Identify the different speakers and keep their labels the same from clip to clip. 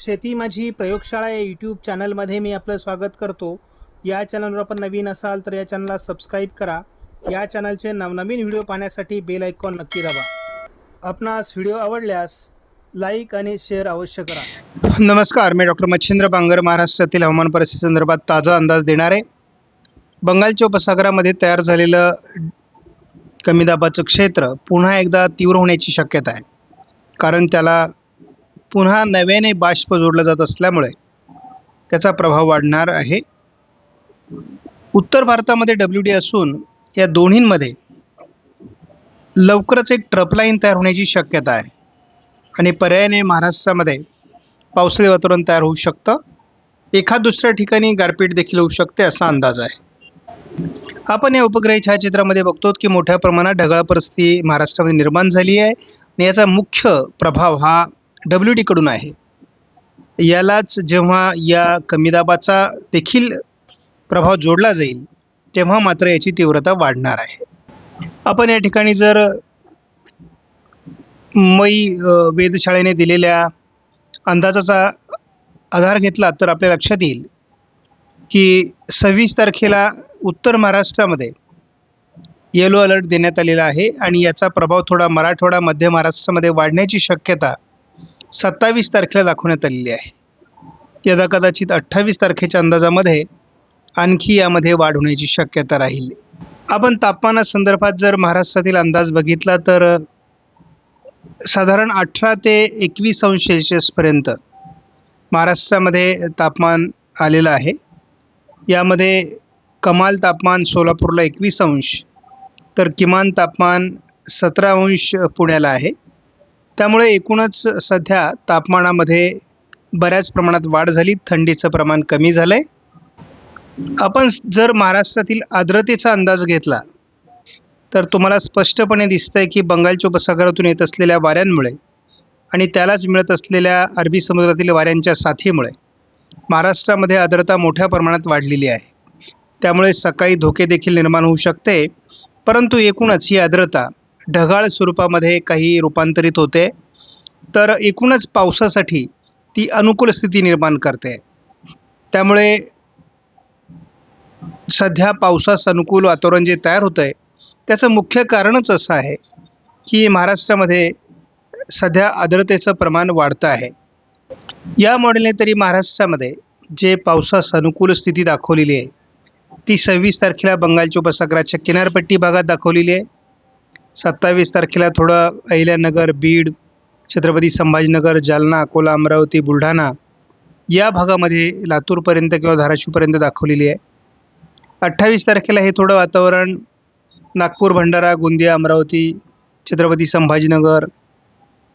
Speaker 1: शेती माझी प्रयोगशाळा या यूट्यूब चॅनलमध्ये मी आपलं स्वागत करतो. या चॅनलवर आपण नवीन असाल तर या चॅनलला सबस्क्राईब करा. या चॅनलचे नवनवीन व्हिडिओ पाहण्यासाठी बेल आयकॉन नक्की दाबा. आपणास व्हिडिओ आवडल्यास लाईक आणि शेअर अवश्य करा. नमस्कार मी डॉक्टर मच्छिंद्र बांगर महाराष्ट्रातील हवामान परिस्थिती संदर्भात ताजा अंदाज देणार. आहे बंगालच्या उपसागरामध्ये तयार झालेलं कमी दाबाचं क्षेत्र पुन्हा एकदा तीव्र होण्याची शक्यता आहे. कारण त्याला पुन्हा नव्याने बाष्प जोडलं जात असल्यामुळे त्याचा प्रभाव वाढणार आहे. उत्तर भारतामध्ये डब्ल्यू डी असून या दोन्हींमध्ये लवकरच एक ट्रपलाईन तयार होण्याची शक्यता आहे. आणि पर्यायाने महाराष्ट्रामध्ये पावसाळी वातावरण तयार होऊ शकतं. एखाद दुसऱ्या ठिकाणी गारपीट देखील होऊ शकते असा अंदाज आहे. आपण या उपग्रही छायाचित्रामध्ये बघतो की मोठ्या प्रमाणात ढगाळ परिस्थिती महाराष्ट्रामध्ये निर्माण झाली आहे. आणि याचा मुख्य प्रभाव हा डब्ल्यू डीकडून आहे. यालाच जेव्हा या कमी दाबाचा देखील प्रभाव जोडला जाईल तेव्हा मात्र याची तीव्रता वाढणार आहे. आपण या ठिकाणी जर मै वेधशाळेने दिलेल्या अंदाजाचा आधार घेतला तर आपल्या लक्षात येईल की सव्वीस तारखेला उत्तर महाराष्ट्रामध्ये येलो अलर्ट देण्यात आलेला आहे आणि याचा प्रभाव थोडा मराठवाडा मध्य महाराष्ट्रामध्ये वाढण्याची शक्यता सत्तावीस तारखेला दाखवण्यात आलेली आहे. यदा कदाचित अठ्ठावीस तारखेच्या अंदाजामध्ये आणखी यामध्ये वाढ होण्याची शक्यता राहील. आपण तापमानासंदर्भात जर महाराष्ट्रातील अंदाज बघितला तर साधारण अठरा ते एकवीस अंश सेल्शियसपर्यंत महाराष्ट्रामध्ये तापमान आलेलं आहे. यामध्ये कमाल तापमान सोलापूरला एकवीस अंश तर किमान तापमान सतरा अंश पुण्याला आहे. त्यामुळे एकूणच सध्या तापमानामध्ये बऱ्याच प्रमाणात वाढ झाली. थंडीचं प्रमाण कमी झालं आहे आपण जर महाराष्ट्रातील आर्द्रतेचा अंदाज घेतला तर तुम्हाला स्पष्टपणे दिसतंय की बंगालच्या उपसागरातून येत असलेल्या वाऱ्यांमुळे आणि त्यालाच मिळत असलेल्या अरबी समुद्रातील वाऱ्यांच्या साथीमुळे महाराष्ट्रामध्ये आर्द्रता मोठ्या प्रमाणात वाढलेली आहे. त्यामुळे सकाळी धोके देखील निर्माण होऊ शकते परंतु एकूणच ही आर्द्रता ढगाळ स्वरूपामध्ये काही रूपांतरित होते तर एकूणच पावसासाठी ती अनुकूल स्थिती निर्माण करते. त्यामुळे सध्या पावसास अनुकूल वातावरण जे तयार होतं आहे त्याचं मुख्य कारणच असं आहे की महाराष्ट्रामध्ये सध्या आर्द्रतेचं प्रमाण वाढतं आहे. या मॉडेलने तरी महाराष्ट्रामध्ये जे पावसास अनुकूल स्थिती दाखवलेली आहे ती सव्वीस तारखेला बंगालच्या उपसागराच्या किनारपट्टी भागात दाखवलेली आहे. सत्तावीस तारखेला थोडं अहिल्यानगर बीड छत्रपती संभाजीनगर जालना अकोला अमरावती बुलढाणा या भागामध्ये लातूरपर्यंत किंवा धाराशिवपर्यंत दाखवलेली आहे. अठ्ठावीस तारखेला हे थोडं वातावरण नागपूर भंडारा गोंदिया अमरावती छत्रपती संभाजीनगर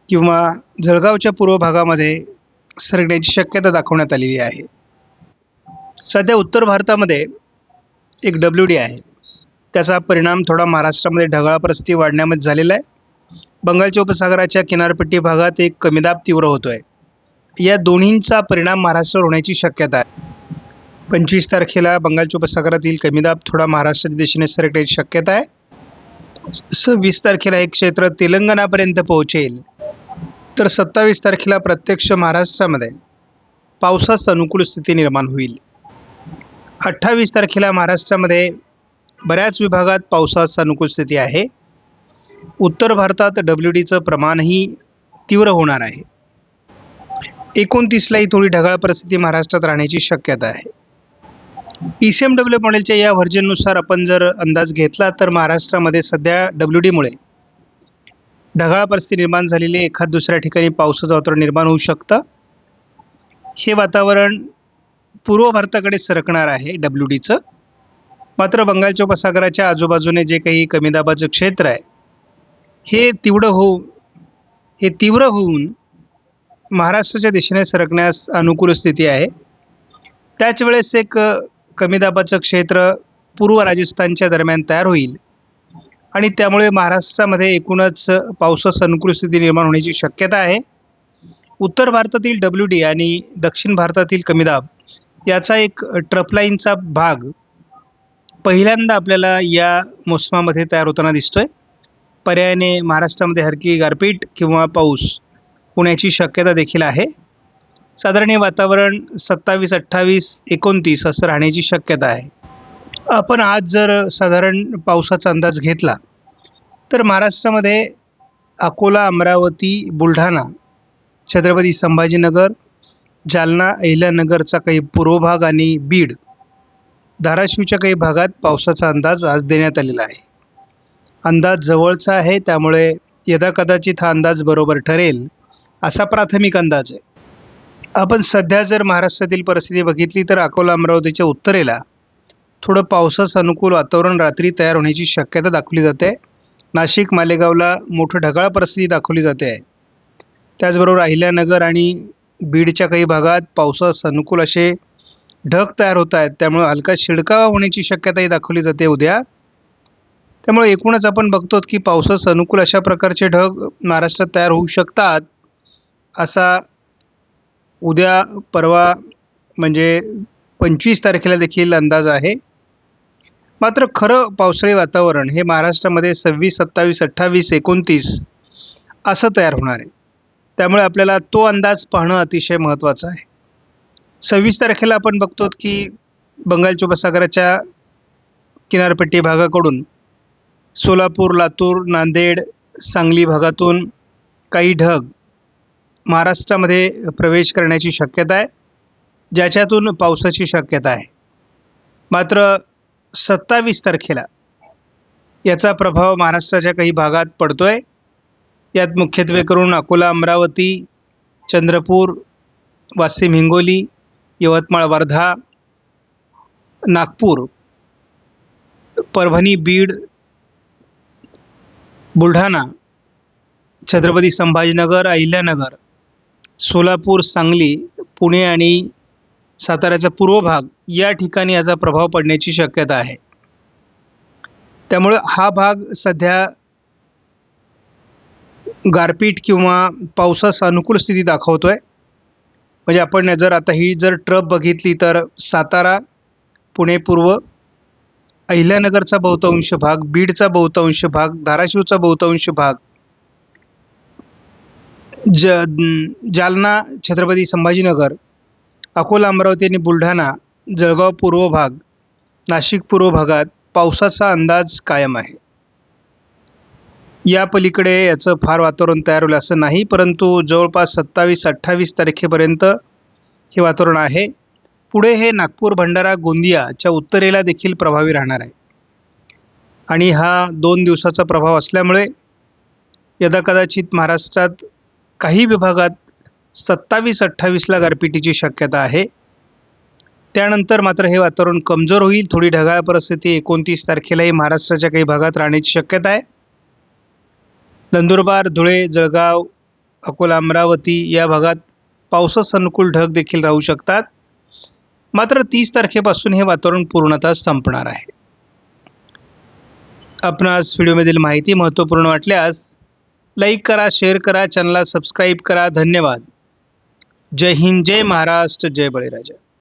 Speaker 1: किंवा जळगावच्या पूर्व भागामध्ये सरकण्याची शक्यता दाखवण्यात आलेली आहे. सध्या उत्तर भारतामध्ये एक डब्ल्यू डी आहे. त्याचा परिणाम थोडा महाराष्ट्रामध्ये ढगाळ परिस्थिती वाढण्यामध्ये झालेला आहे. बंगालच्या उपसागराच्या किनारपट्टी भागात एक कमी दाब तीव्र होतो आहे या दोन्हींचा परिणाम महाराष्ट्रावर होण्याची शक्यता आहे. पंचवीस तारखेला बंगालच्या उपसागरातील कमी दाब थोडा महाराष्ट्राच्या दिशेने सरकण्याची शक्यता आहे. सव्वीस तारखेला हे क्षेत्र तेलंगणापर्यंत पोहोचेल. तर सत्तावीस तारखेला प्रत्यक्ष महाराष्ट्रामध्ये पावसास अनुकूल स्थिती निर्माण होईल. अठ्ठावीस तारखेला महाराष्ट्रामध्ये बऱ्याच विभागात पावसास अनुकूल स्थिती आहे. उत्तर भारतात डब्ल्यू डीचं प्रमाणही तीव्र होणार आहे. एकोणतीसलाही थोडी ढगाळ परिस्थिती महाराष्ट्रात राहण्याची शक्यता आहे. ई सी एम डब्ल्यू मॉडेलच्या या व्हर्जननुसार आपण जर अंदाज घेतला तर महाराष्ट्रामध्ये सध्या डब्ल्यू डीमुळे ढगाळ परिस्थिती निर्माण झालेली एखाद दुसऱ्या ठिकाणी पावसाचं वातावरण निर्माण होऊ शकतं. हे वातावरण पूर्व भारताकडे सरकणार आहे डब्ल्यू डीचं मात्र बंगालच्या उपसागराच्या आजूबाजूने जे काही कमी दाबाचं क्षेत्र आहे हे तीव्र होऊ हे तीव्र होऊन महाराष्ट्राच्या दिशेने सरकण्यास अनुकूल स्थिती आहे. त्याच वेळेस एक कमी दाबाचं क्षेत्र पूर्व राजस्थानच्या दरम्यान तयार होईल आणि त्यामुळे महाराष्ट्रामध्ये एकूणच पावसास अनुकूल स्थिती निर्माण होण्याची शक्यता आहे. उत्तर भारतातील डब्ल्यू डी आणि दक्षिण भारतातील कमी दाब याचा एक ट्रपलाईनचा भाग पहिल्यांदा आपल्याला या मोसमामध्ये तयार होताना दिसतोय. पर्यायाने महाराष्ट्रामध्ये हलकी गारपीट किंवा पाऊस होण्याची शक्यता देखील आहे. साधारण हे वातावरण सत्तावीस अठ्ठावीस एकोणतीस असं राहण्याची शक्यता आहे. आपण आज जर साधारण पावसाचा अंदाज घेतला तर महाराष्ट्रामध्ये अकोला अमरावती बुलढाणा छत्रपती संभाजीनगर जालना अहिल्यानगरचा काही पूर्व भाग आणि बीड धाराशिवच्या काही भागात पावसाचा अंदाज आज देण्यात आलेला आहे. अंदाज जवळचा आहे त्यामुळे यदाकदाचित हा अंदाज बरोबर ठरेल असा प्राथमिक अंदाज आहे. आपण सध्या जर महाराष्ट्रातील परिस्थिती बघितली तर अकोला अमरावतीच्या उत्तरेला थोडं पावसास अनुकूल वातावरण रात्री तयार होण्याची शक्यता दाखवली जाते. नाशिक मालेगावला मोठं ढगाळ परिस्थिती दाखवली जाते. आहे त्याचबरोबर अहिल्यानगर आणि बीडच्या काही भागात पावसास अनुकूल असे ढग तयार होत आहेत. त्यामुळं हलका शिडकावा होण्याची शक्यताही दाखवली जाते उद्या. त्यामुळे एकूणच आपण बघतो की पावसास अनुकूल अशा प्रकारचे ढग महाराष्ट्रात तयार होऊ शकतात असा उद्या परवा म्हणजे पंचवीस तारखेला देखील अंदाज आहे. मात्र खरं पावसाळी वातावरण हे महाराष्ट्रामध्ये सव्वीस सत्तावीस अठ्ठावीस एकोणतीस असं तयार होणार आहे. त्यामुळे आपल्याला तो अंदाज पाहणं अतिशय महत्त्वाचं आहे. सव्वीस तारखेला आपण बघतो की बंगालच्या उपसागराच्या किनारपट्टी भागाकडून सोलापूर लातूर नांदेड सांगली भागातून काही ढग महाराष्ट्रामध्ये प्रवेश करण्याची शक्यता आहे. ज्याच्यातून पावसाची शक्यता आहे. मात्र सत्तावीस तारखेला याचा प्रभाव महाराष्ट्राच्या काही भागात पडतो आहे यात मुख्यत्वे करून अकोला अमरावती चंद्रपूर वाशिम हिंगोली यवतमाळ वर्धा नागपूर परभणी बीड बुलढाणा छत्रपती संभाजीनगर अहिल्यानगर सोलापूर सांगली पुणे आणि साताऱ्याचा पूर्व भाग या ठिकाणी याचा प्रभाव पडण्याची शक्यता आहे. त्यामुळं हा भाग सध्या गारपीट किंवा पावसास अनुकूल स्थिती दाखवतो आहे म्हणजे आपण जर आता ही जर ट्रप बघितली तर सातारा पुणे पूर्व अहिल्यानगरचा बहुतांश भाग बीडचा बहुतांश भाग धाराशिवचा बहुतांश भाग ज जालना छत्रपती संभाजीनगर अकोला अमरावती आणि बुलढाणा जळगाव पूर्व भाग नाशिक पूर्व भागात पावसाचा अंदाज कायम आहे. या पलीकडे याचं फार वातावरण तयार होईल असं नाही परंतु जवळपास सत्तावीस अठ्ठावीस तारखेपर्यंत हे वातावरण आहे. पुढे हे नागपूर भंडारा गोंदियाच्या उत्तरेला देखील प्रभावी राहणार आहे. आणि हा दोन दिवसाचा प्रभाव असल्यामुळे यदाकदाचित महाराष्ट्रात काही विभागात सत्तावीस अठ्ठावीसला गारपिटीची शक्यता आहे. त्यानंतर मात्र हे वातावरण कमजोर होईल. थोडी ढगाळ परिस्थिती एकोणतीस तारखेलाही महाराष्ट्राच्या काही भागात राहण्याची शक्यता आहे. नंदुरबार धुळे जळगाव अकोला अमरावती या भागात पावसास अनुकूल ढग देखील राहू शकतात. मात्र तीस तारखेपासून हे वातावरण पूर्णतः संपणार आहे. आपणास व्हिडिओमधील माहिती महत्त्वपूर्ण वाटल्यास लाईक करा शेअर करा चॅनलला सबस्क्राईब करा. धन्यवाद. जय हिंद जय महाराष्ट्र जय बळीराजा.